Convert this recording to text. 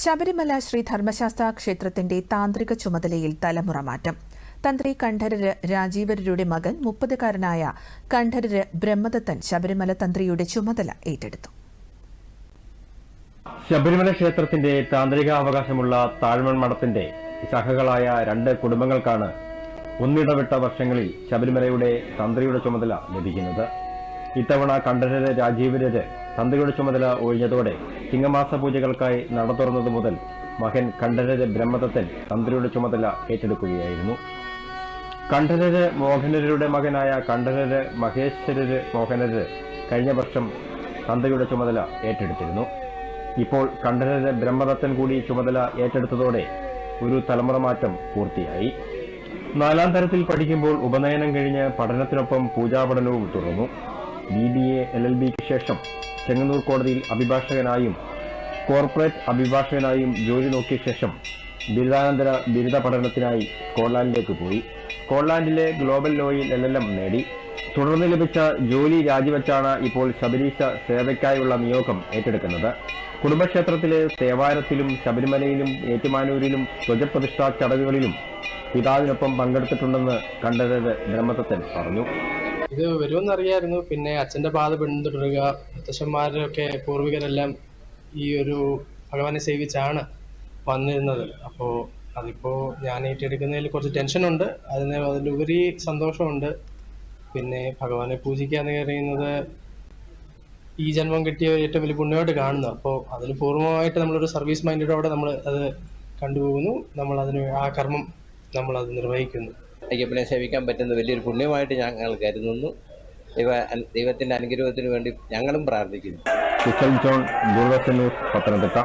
ശബരിമല ശ്രീ ധർമ്മശാസ്ത്ര ക്ഷേത്രത്തിന്റെ താന്ത്രിക ചുമതലയിൽ തലമുറ മാറ്റം തന്ത്രി കണ്ഠരര് രാജീവരരുടെ മകൻ മുപ്പതുകാരനായ കണ്ഠരര് ബ്രഹ്മദത്തൻ ശബരിമല തന്ത്രിയുടെ ചുമതല ഏറ്റെടുത്തു. ശബരിമല ക്ഷേത്രത്തിന്റെ താന്ത്രിക അവകാശമുള്ള താഴ്മൺ മഠത്തിന്റെ ശാഖകളായ രണ്ട് കുടുംബങ്ങൾക്കാണ് ഒന്നിടവിട്ട വർഷങ്ങളിൽ ശബരിമലയുടെ തന്ത്രിയുടെ ചുമതല ലഭിക്കുന്നത്. ഇത്തവണ കണ്ഠരര് രാജീവരര് തന്ത്രിയുടെ ചുമതല ഒഴിഞ്ഞതോടെ ചിങ്ങമാസ പൂജകൾക്കായി നട തുറന്നത് മുതൽ മകൻ കണ്ഠരര് ബ്രഹ്മദത്തൻ തന്ത്രിയുടെ ചുമതല ഏറ്റെടുക്കുകയായിരുന്നു. കണ്ഠരര് മോഹനരുടെ മകനായ കണ്ഠരര് മഹേശ്വരര് മോഹനര് കഴിഞ്ഞ വർഷം തന്ത്രിയുടെ ചുമതല ഏറ്റെടുത്തിരുന്നു. ഇപ്പോൾ കണ്ഠരര് ബ്രഹ്മദത്തൻ കൂടി ചുമതല ഏറ്റെടുത്തതോടെ ഒരു തലമുറ മാറ്റം പൂർത്തിയായി. നാലാം തരത്തിൽ പഠിക്കുമ്പോൾ ഉപനയനം കഴിഞ്ഞ് പഠനത്തിനൊപ്പം പൂജാപഠനവും തുടർന്നു. B B A L L ബിക്ക് ശേഷം ചെങ്ങന്നൂർ കോടതിയിൽ അഭിഭാഷകനായും കോർപ്പറേറ്റ് അഭിഭാഷകനായും ജോലി നോക്കിയ ശേഷം ബിരുദാനന്തര ബിരുദ പഠനത്തിനായി സ്കോട്ട്ലാൻഡിലേക്ക് പോയി. സ്കോട്ട്ലാൻഡിലെ ഗ്ലോബൽ ലോയിൽ എൽ എൽ എം നേടി. തുടർന്ന് ലഭിച്ച ജോലി രാജിവെച്ചാണ് ഇപ്പോൾ ശബരീശ സേവയ്ക്കായുള്ള നിയോഗം ഏറ്റെടുക്കുന്നത്. കുടുംബക്ഷേത്രത്തിലെ തേവാരത്തിലും ശബരിമലയിലും ഏറ്റുമാനൂരിലും ധ്വജപ്രതിഷ്ഠാ ചടങ്ങുകളിലും പിതാവിനൊപ്പം പങ്കെടുത്തിട്ടുണ്ടെന്ന് കണ്ടത് ബ്രഹ്മദത്തൻ പറഞ്ഞു. ഇത് വരുമെന്നറിയായിരുന്നു. പിന്നെ അച്ഛന്റെ പാത പിന്തുടരുക മുത്തശ്ശന്മാരൊക്കെ പൂർവികരെല്ലാം ഈ ഒരു ഭഗവാനെ സേവിച്ചാണ് വന്നിരുന്നത്. അപ്പോ അതിപ്പോ ഞാൻ ഏറ്റെടുക്കുന്നതിൽ കുറച്ച് ടെൻഷൻ ടെൻഷനുണ്ട് അതിന് അതിലുപരി സന്തോഷമുണ്ട്. പിന്നെ ഭഗവാനെ പൂജിക്കുക എന്ന് പറയുന്നത് ഈ ജന്മം കിട്ടിയ ഏറ്റവും വലിയ പുണ്യമായിട്ട് കാണുന്നു. അപ്പോൾ അതിൽ പൂർണമായിട്ട് നമ്മളൊരു സർവീസ് മൈൻഡോടെ നമ്മൾ അത് കണ്ടുപോകുന്നു. നമ്മൾ അതിന് ആ കർമ്മം നമ്മൾ അത് നിർവഹിക്കുന്നു അയ്യപ്പനെ സേവിക്കാൻ പറ്റുന്ന വലിയൊരു പുണ്യമായിട്ട് ഞങ്ങൾ കരുതുന്നു. ദൈവ ദൈവത്തിന്റെ അനുഗ്രഹത്തിന് വേണ്ടി ഞങ്ങളും പ്രാർത്ഥിക്കുന്നു. പത്തനംതിട്ട.